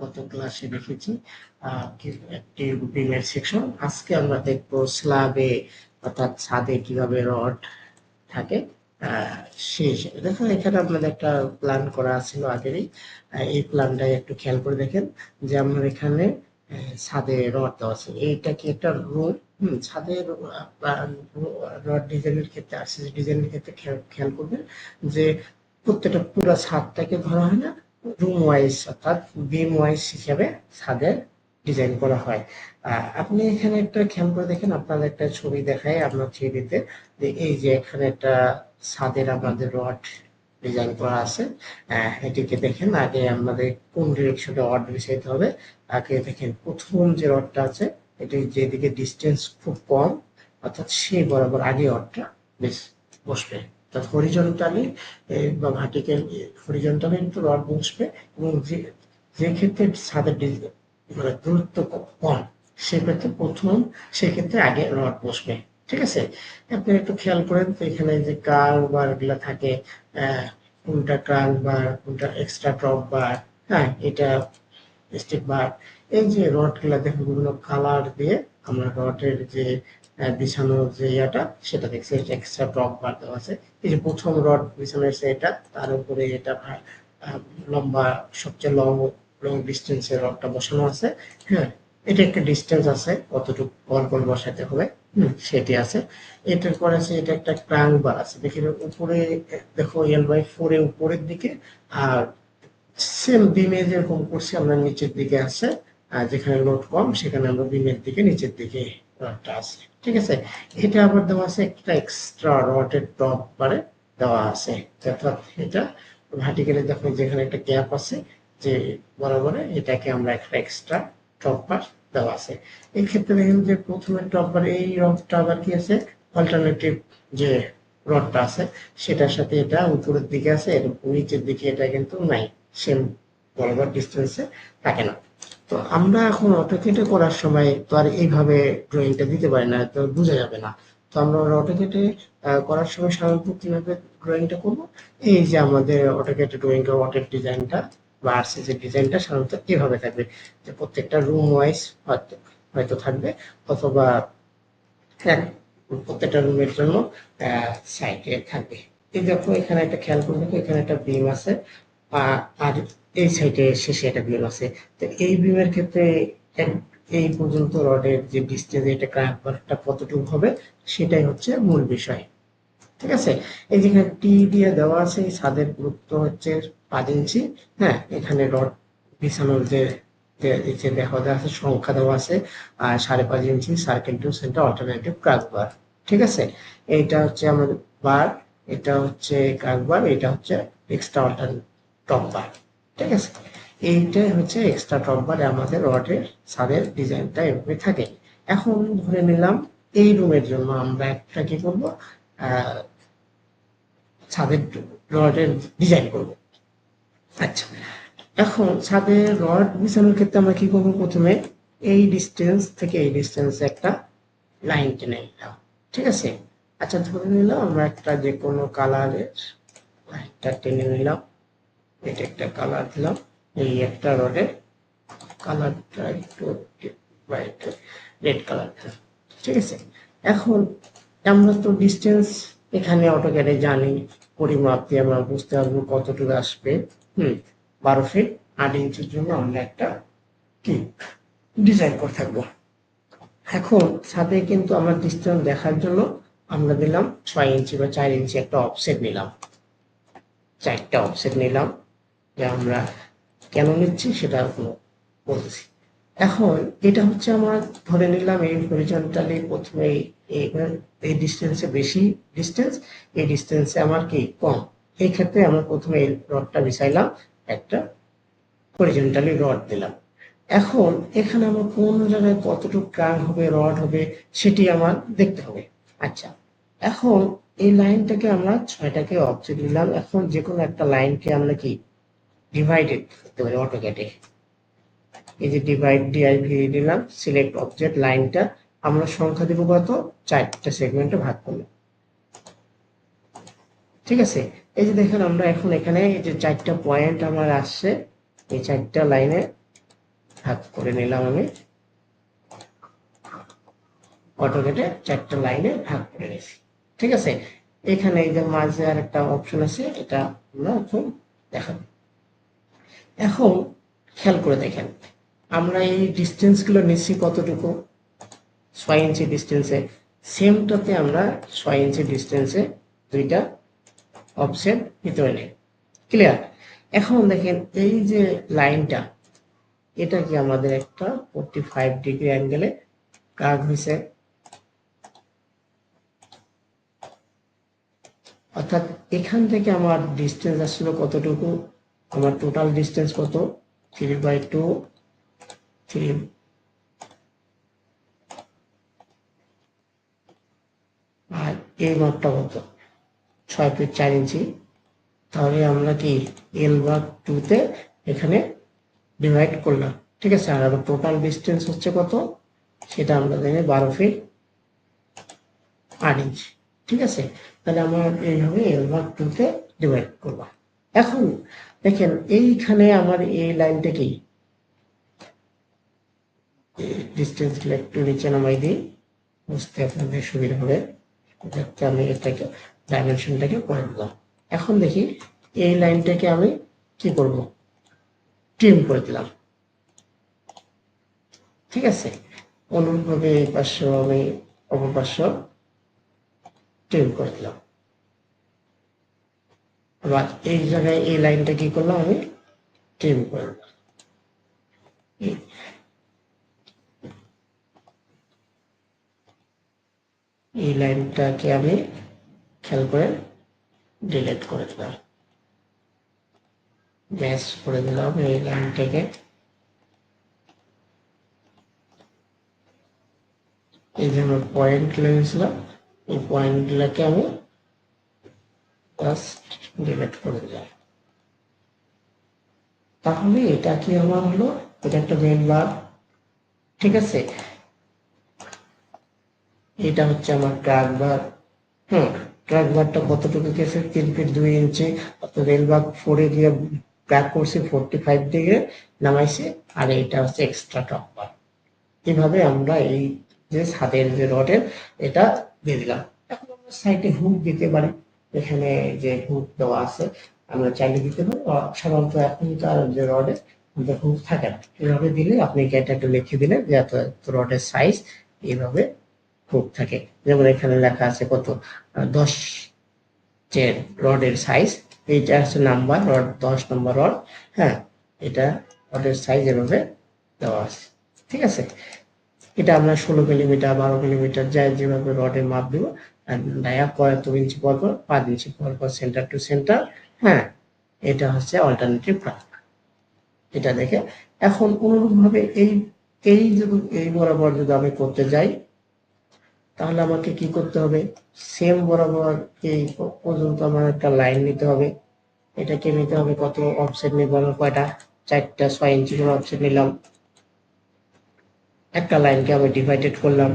গত ক্লাসে দেখেছি একটি বিমের সেকশন আজকে আমরা দেখব স্ল্যাবে অর্থাৎ ছাদে কীভাবে রড থাকে হিসেবে। দেখুন, এখানে আপনাদের একটা প্ল্যান করা ছিল আগেরই। এই প্ল্যানটা একটু খেয়াল করে দেখেন যে আমার এখানে ছাদে রড দেওয়া আছে। এইটা কি একটা হুম ছাদের রড ডিজাইনের ক্ষেত্রে আরসিসি ডিজাইনের ক্ষেত্রে খেয়াল করবেন যে প্রত্যেকটা পুরো ছাদটাকে ধরা হয় না রুম ওয়াইজ অর্থাৎ বিম ওয়াইজ হিসাবে ছাদের ডিজাইন করা হয়। আপনি এখানে একটা খেয়াল করে দেখেন, আপনাদের একটা ছবি দেখায় আপনার থ্রিডিতে যে এই যে এখানে একটা ছাদের আমাদের রড ডিজাইন করা আছে। এটিকে দেখেন, আগে আমাদের কোন ডিরেকশনে রড বিছাইতে হবে, আগে দেখেন প্রথম যে রডটা আছে, এটি যেদিকে ডিস্টেন্স খুব কম, অর্থাৎ সেই বরাবর আগে রডটা বেশ বসবে। অর্থাৎ হরিজন্টালি বা ভার্টিক্যাল হরিজন্টালি একটু রড বসবে এবং যে যে ক্ষেত্রে ছাদের মানে দূরত্ব কম সেক্ষেত্রে প্রথম সেক্ষেত্রে আগে রড বসবে, ঠিক আছে? আপনি একটু খেয়াল করেন তো এখানে যে কার বারগুলা থাকে কোনটা ক্রান বার, কোনটা এক্সট্রা টপ বার হ্যাঁ এটা স্টিক বার, এই যে রডগুলা দেখুন, বিভিন্ন কালার দিয়ে আমরা রডের যে আহ, বিছানোর যে ইয়াটা সেটা দেখছি এক্সট্রা টপ বার দেওয়া আছে। এই যে প্রথম রড বিছানো হয়েছে এটা তার উপরে এটা লম্বা সবচেয়ে লং লং ডিস্টেন্সের রডটা বসানো আছে। হ্যাঁ এটা একটা ডিস্টেন্স আছে কতটুকু বল বল বসাতে হবে। সেটি আছে। এটার পরে আছে এটা একটা ক্রাঙ্ক বার আছে। দেখি উপরে দেখো এল বাই ফোর উপরের দিকে আর সেম বিমে যেরকম করছি আমরা নিচের দিকে আছে। যেখানে লোড কম, সেখানে আমরা বিমের দিকে, নিচের দিকে রডটা আছে। ঠিক আছে? এটা আবার দেওয়া আছে, একটা এক্সট্রা রডের টপ পারে দেওয়া আছে। অর্থাৎ এটা ভার্টিক্যালি দেখো, যেখানে একটা গ্যাপ আছে, যে বরাবরে এটাকে আমরা একটা এক্সট্রা টপ বার দেওয়া আছে। এই ক্ষেত্রে দেখেন যে প্রথমে টপ বার এই রডটা আবার কি আছে? অল্টারনেটিভ যে রডটা আছে, সেটার সাথে এটা উপরের দিকে আছে, এর নিচের দিকে এটা কিন্তু নাই। সেম বরাবর ডিস্টেন্সে থাকে না। তো আমরা এখন অটোকেটে করার সময় তো আর এইভাবে ড্রয়িংটা দিতে পারি না, তো বোঝা যাবে না। তো আমরা অটোকেটে করার সময় সাধারণত কীভাবে ড্রয়িংটা করব? এই যে আমাদের অটোকেটে ড্রয়িং ওয়াটার ডিজাইনটা বা আরসিসি ডিজাইনটা সাধারণত এভাবে থাকবে। যে প্রত্যেকটা রুম ওয়াইজ হয়তো হয়তো থাকবে, অথবা এক, প্রত্যেকটা রুমের জন্য সাইডে থাকবে। এই দেখো এখানে একটা খেয়াল করে দেখো, এখানে একটা বিম আছে। আর এই সাইডে শেষে একটা বিম আছে। তো এই বিমের ক্ষেত্রে এই পর্যন্ত রডের যে ডিস্টেন্স এটা ক্রাকবারটা কতটুকু হবে, সেটাই হচ্ছে মূল বিষয়। ঠিক আছে? এই যেখানে টি দিয়ে দেওয়া আছে ছাদের গুরুত্ব হচ্ছে পাঁচ ইঞ্চি। হ্যাঁ এখানে রড বিছানোর যে যে, এই যে দেখা আছে, সংখ্যা দেওয়া আছে, আর সাড়ে পাঁচ inch circle to centre alternative crank bar ঠিক আছে? এইটা হচ্ছে আমাদের বার এটা হচ্ছে ক্রাক বার এটা হচ্ছে এক্সট্রা অল্টারনেটিভ টপ ঠিক আছে? এইটাই হচ্ছে এক্সট্রা টপ আমাদের রডের ছাদের ডিজাইনটা এভাবে থাকে। এখন ধরে নিলাম এই রুমের জন্য আমরা একটা কি করব? ছাদের রডের ডিজাইন করব। আচ্ছা এখন ছাদে রড বিছানোর ক্ষেত্রে আমরা কি করব প্রথমে? এই ডিস্টেন্স থেকে এই ডিস্টেন্স একটা লাইন টেনে নিলাম। ঠিক আছে? আচ্ছা ধরে নিলাম আমরা একটা যে কোনো কালারের লাইনটা টেনে নিলাম। এটা একটা কালার দিলাম। এই একটা রডের কালারটা একটু রেড কালার দিলাম ঠিক আছে? এখন আমরা তো ডিস্টেন্স এখানে অটোক্যাডে জানি, পরিমাপ দিয়ে আমরা বুঝতে পারব কতটুকু আসবে। হুম, বারো ফিট আট ইঞ্চির জন্য আমরা একটা কি ডিজাইন করে থাকব। এখন সাথে কিন্তু আমরা ডিস্টেন্স দেখার জন্য আমরা দিলাম ছয় ইঞ্চি বা চার ইঞ্চি একটা অফসেট নিলাম। চারটা অফসেট নিলাম। যে আমরা কেন নিচ্ছি সেটা বলতেছি। এখন এটা হচ্ছে আমার ধরে নিলাম এই হরিজন্টালি প্রথমে এই ডিস্টেন্সে বেশি ডিস্টেন্স এই ডিস্টেন্সে আমার কি কম? এই ক্ষেত্রে আমরা প্রথমে এই রডটা বিছাইলাম, একটা হরিজন্টালি রড দিলাম। এখন এখানে আমার কোন জায়গায় কতটুকু ক্রাং হবে রড হবে, সেটি আমার দেখতে হবে। আচ্ছা এখন এই লাইনটাকে আমরা ছয়টাকে অবজেক্ট নিলাম। এখন যে কোনো একটা লাইনকে আমরা কি ডিভাইডেড করতে পারি অটোক্যাটে এই যে divide D I D I V দিলাম সিলেক্ট অবজেক্ট লাইনটা আমরা সংখ্যা দেবো কত? চারটা সেগমেন্টে ভাগ করলাম। ঠিক আছে? এই যে দেখেন, আমরা এখন এখানে এই যে চারটা পয়েন্ট আমার আসছে, এই চারটা লাইনে ভাগ করে নিলাম আমি। অটোকেটে চারটা লাইনে ভাগ করে নিয়েছি ঠিক আছে? এখানে এই যে মাঝে আর একটা অপশন আছে, এটা আমরা এখন দেখাবো। এখন খেয়াল করে দেখেন, আমরা এই ডিস্টেন্সগুলো নিচ্ছি কতটুকু? ছয় ইঞ্চি ডিস্টেন্সে সেমটাতে আমরা ছয় ইঞ্চি ডিস্টেন্সে দুইটা অফসেট ভিতরে নেই। ক্লিয়ার এখন দেখেন, এই যে লাইনটা এটা কি আমাদের একটা ফোরটি ফাইভ ডিগ্রি অ্যাঙ্গেলে কার্ভ হয়েছে? অর্থাৎ এখান থেকে আমার ডিস্টেন্স আসছিল কতটুকু? আমার টোটাল ডিস্টেন্স কত? থ্রি বাই টু থ্রি আর এই মাপটা কত? ছয় ফিট চার ইঞ্চি। তাহলে আমরা কি এল বা টুতে এখানে ডিভাইড করলাম। ঠিক আছে? আর আমার টোটাল ডিস্টেন্স হচ্ছে কত? সেটা আমরা জানি বারো ফিট আট ইঞ্চি। ঠিক আছে? তাহলে আমরা এইভাবে এল ভাগ টুতে ডিভাইড করলাম। এখন দেখেন, এইখানে আমার এই লাইনটা ডিস্টেন্স একটু নিচে নামাই দিই, বুঝতে আপনাদের সুবিধা হবে। যাতে আমি এটাকে ডাইমেনশনটাকে করে দিলাম। এখন দেখি, এই লাইনটাকে আমি কি করব? ট্রিম করে দিলাম। ঠিক আছে? অনুরূপভাবে এই পার্শ্ব আমি অপর পার্শ্ব ট্রিম করে দিলাম। আবার এই জায়গায় এই লাইনটা কি করলাম আমি? ট্রিম করে দিলাম এই- লাইনটাকে আমি খেয়াল করে ডিলিট করে দিলাম। ম্যাচ করে দিলাম এই লাইনটাকে। এই যে আমার পয়েন্ট লেগেছিলাম এই পয়েন্টগুলোকে আমি জাস্ট ডিলিট করে দিলাম তাহলে এটা কি আমার হলো? এটা একটা মেন বার ঠিক আছে? এটা হচ্ছে আমার ট্রাক বার হুম ট্রাক বারটা কতটুকু গেছে? তিন ফিট দুই ইঞ্চি অর্থাৎ রেল বার ফোরে দিয়ে ব্যাক করছি ফোরটি ফাইভ ডিগ্রি নামাইছি, আর এটা হচ্ছে এক্সট্রা টপ বার এভাবে আমরা এই যে ছাদের যে রডের, এটা দিয়ে দিলাম। এখন আমরা সাইডে হুক দিতে পারি। এখানে যে হুক দেওয়া আছে, আমরা চাইলে দিতে পারি। আর সাধারণত এখনকার যে রডে, আমাদের হুক থাকে না। এভাবে দিলে আপনি একটু লিখে দিলে যে এত রডের সাইজ এইভাবে হুক থাকে। যেমন এখানে লেখা আছে কত? দশ যে রডের সাইজ এইটা হচ্ছে নাম্বার রড দশ নম্বর রড হ্যাঁ এটা রডের সাইজ এভাবে দেওয়া আছে। ঠিক আছে? এটা আমরা ষোলো মিলিমিটার বারো মিলিমিটার যা যেভাবে রডের মাপ দিব আর ডায়া কত ইঞ্চি পর পর, পাঁচ ইঞ্চি পর পর সেন্টার টু সেন্টার হ্যাঁ এটা হচ্ছে অল্টারনেটিভ প্রাক এটা দেখে, এখন অনুরূপভাবে এই এই এই বরাবর যদি আমি করতে যাই, তাহলে আমাকে কি করতে হবে? সেম বরাবর এই পর্যন্ত আমার একটা লাইন নিতে হবে। এটাকে নিতে হবে কত অফসেট নিব আমার কয়টা? চারটা, ছয় ইঞ্চি করে অফসেট নিলাম। একটা লাইনকে আমি ডিভাইডেড করলাম।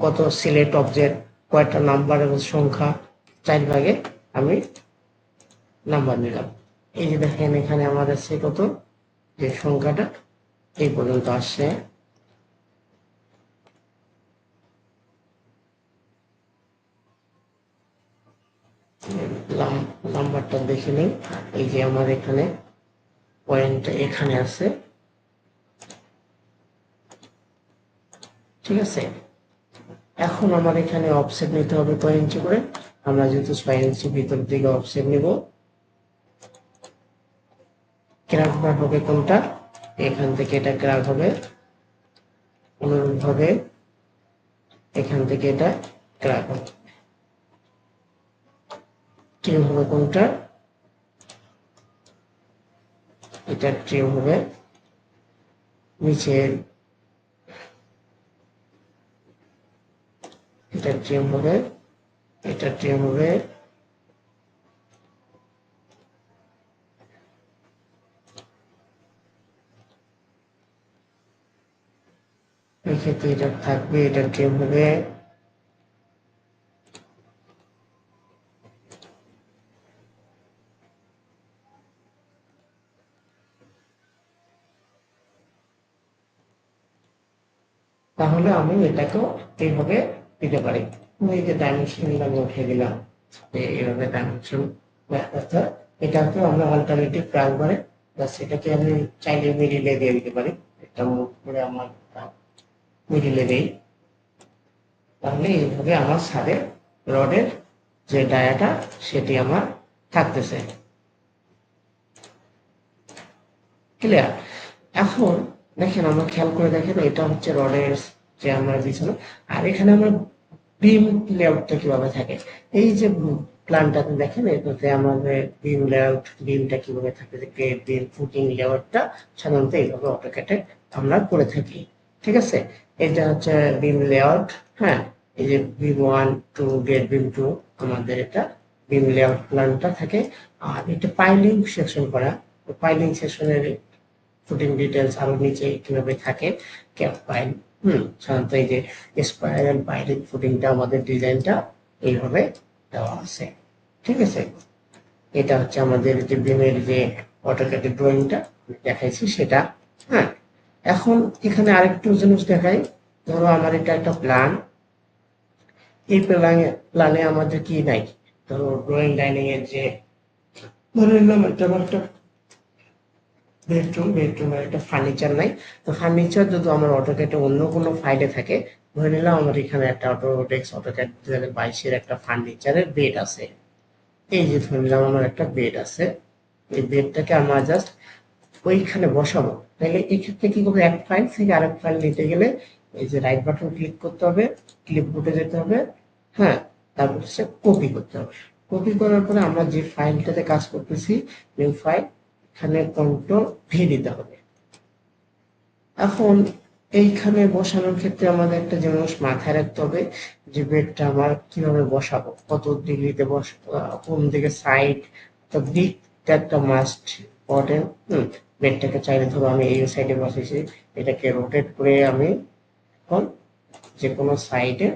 কত সিলেক্ট অবজেক্ট, কয়টা নাম্বার এবং সংখ্যা, চার ভাগে আমি নাম্বার নিলাম। এই যে দেখেন, এখানে আমার আছে কত? যে সংখ্যাটা এই পর্যন্ত আসছে। নাম্বারটা দেখে নিই এই যে আমার এখানে পয়েন্টটা এখানে আছে। ঠিক আছে? এখন আমার এখানে অফসেট নিতে হবে কয় ইঞ্চি করে? আমরা যেহেতু ছয় ইঞ্চি ভিতর দিকে অফসেট নিব। ক্রাক বার হবে কোনটা? এখান থেকে এটা ক্রাক হবে। অনুরূপভাবে এখান থেকে এটা ক্রাক হবে। ট্রিম হবে কোনটা? এটা ট্রিম হবে। নিচে এটা ট্রিম হবে ট্রিম হবে। এটা থাকবে এটা ট্রিম হবে। তাহলে আমি এটাকেও এইভাবে দিতে পারি। এই যে ডাইমেনশন আমি উঠে দিলাম এইভাবে ডাইমেনশন অর্থাৎ এটাকেও আমরা অল্টারনেটিভ প্রাইমারে প্লাস এটাকে আমি চাইলে মিডিলে দিয়ে দিতে পারি। এটা মুভ করে আমার মিডিলে দিই। তাহলে এইভাবে আমার সাথে রডের যে ডায়াটা, সেটি আমার থাকতেছে। ক্লিয়ার এখন দেখেন, আমরা খেয়াল করে দেখেন, এটা হচ্ছে রডের যে আমরা বিছানো আর এখানে আমরা বিম লেআউটটা কীভাবে থাকে? এই যে প্ল্যানটা প্ল্যানটাতে দেখেন এটাতে আমাদের বিম লেআউট বিমটা কীভাবে থাকে, যে গ্রেড বিম ফুটিং লেআউটটা সাধারণত এইভাবে অটোক্যাটে আমরা করে থাকি। ঠিক আছে? এটা হচ্ছে বিম লেআউট হ্যাঁ? এই যে beam one two grade beam two আমাদের এটা বিম লেআউট প্ল্যানটা থাকে। আর এটা পাইলিং সেকশন করা। পাইলিং সেকশনের ফুটিং ডিটেলস আরও নিচে কীভাবে থাকে? ক্যাপ পাইল হুম, সাধারণত এই যে স্পাইরাল পাইলিং ফুটিংটা আমাদের ডিজাইনটা এইভাবে দেওয়া আছে। ঠিক আছে? এটা হচ্ছে আমাদের যে বিমের যে অটোক্যাটের ড্রয়িংটা দেখাইছি সেটা। হ্যাঁ এখন এখানে আরেকটু জিনিস দেখাই। ধরো আমার এটা একটা প্ল্যান এই প্ল্যানে প্ল্যানে আমাদের কি নাই? ধরো ড্রয়িং ডাইনিং এর যে, ধরে নিলাম একটা বেডরুম বেডরুমের একটা ফার্নিচার নাই। তো ফার্নিচার যদি আমার অটোক্যাটে অন্য কোনো ফাইলে থাকে, ধরে নিলাম আমার এখানে একটা অটোডেক্স অটোক্যাট দু হাজার বাইশের একটা ফার্নিচারের বেড আছে। এই যে ধরে নিলাম আমার একটা বেড আছে। এই বেডটাকে আমরা জাস্ট ওইখানে বসাবো। তাহলে এই ক্ষেত্রে কি করব? এক ফাইল থেকে আরেক ফাইল নিতে গেলে এই যে রাইট বাটন ক্লিক করতে হবে ক্লিপ বোর্ডে যেতে হবে হ্যাঁ? তারপর হচ্ছে কপি করতে হবে। কপি করার পরে আমরা যে ফাইলটাতে কাজ করতেছি নিউ ফাইল এখানে কন্ট্রোল ভি দিতে হবে। এখন এইখানে বসানোর ক্ষেত্রে আমাদের একটা জিনিস মাথায় রাখতে হবে যে বেডটা আমার কীভাবে বসাবো? কত ডিগ্রিতে বস কোন দিকে সাইড তো দিকটা একটা মাস্ট ইম্পর্টেন্ট বেডটাকে চাইলে ধরো আমি এই সাইডে বসেছি এটাকে রোটেট করে আমি এখন যে কোনো সাইডে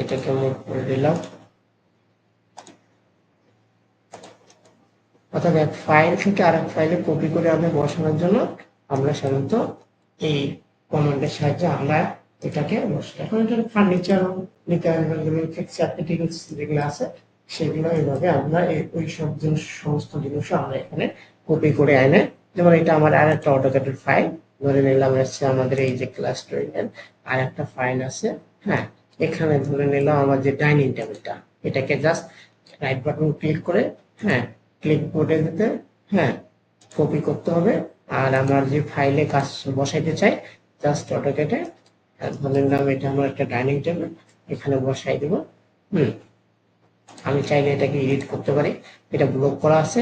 এটাকে মুভ করে দিলাম। অর্থাৎ এক ফাইল থেকে আরেক ফাইলে কপি করে আমি বসানোর জন্য আমরা সাধারণত এই কমান্ডের সাহায্যে আমরা এটাকে বসাই। এখন এটা ফার্নিচার নিতে হবে যেগুলো আছে, সেগুলো এইভাবে আমরা ওই সব জিনিস, সমস্ত জিনিস আমরা এখানে কপি করে এনে, যেমন এটা আমার আর একটা অটোক্যাটের ফাইল ধরে নিলাম হচ্ছে আমাদের এই যে ক্লাস ড্রয়িং আর একটা ফাইল আছে হ্যাঁ এখানে ধরে নিলাম আমার যে ডাইনিং টেবিলটা এটাকে জাস্ট রাইট বাটন ক্লিক করে হ্যাঁ ক্লিক বোর্ডে দিতে হ্যাঁ কপি করতে হবে। আর আমার যে ফাইলে কাজ বসাইতে চাই জাস্ট অটোকেটে ধরে নিলাম এটা আমার একটা ডাইনিং টেবিল এখানে বসাই দেব। হুম, আমি চাইলে এটাকে এডিট করতে পারি। এটা ব্লক করা আছে।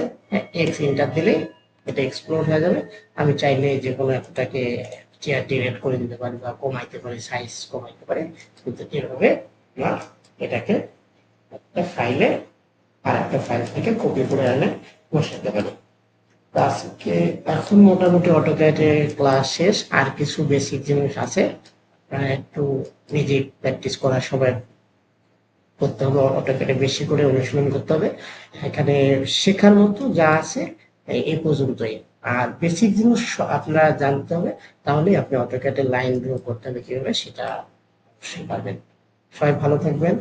এক্স ইন্টার দিলেই এটা এক্সপ্লোর হয়ে যাবে। আমি চাইলে যে কোনো একটাকে চেয়ার ডিরেক্ট করে দিতে পারি বা কমাইতে পারি সাইজ কমাইতে পারি। কিন্তু এভাবে আমরা এটাকে একটা ফাইলে আর একটা ফাইল থেকে কপি করে এনে বসাতে পারি আজকে এখন মোটামুটি অটোক্যাডে ক্লাস শেষ, আর কিছু বেসিক জিনিস আছে আপনারা একটু নিজে প্র্যাকটিস করার সময় করতে হবে অটোক্যাডে বেশি করে অনুশীলন করতে হবে। এখানে শেখার মতো যা আছে এই পর্যন্তই। আর বেসিক জিনিস আপনারা জানতে হবে তাহলেই আপনি অটোক্যাডে লাইন ড্র করতে হবে কীভাবে, সেটা অবশ্যই পারবেন। সবাই ভালো থাকবেন।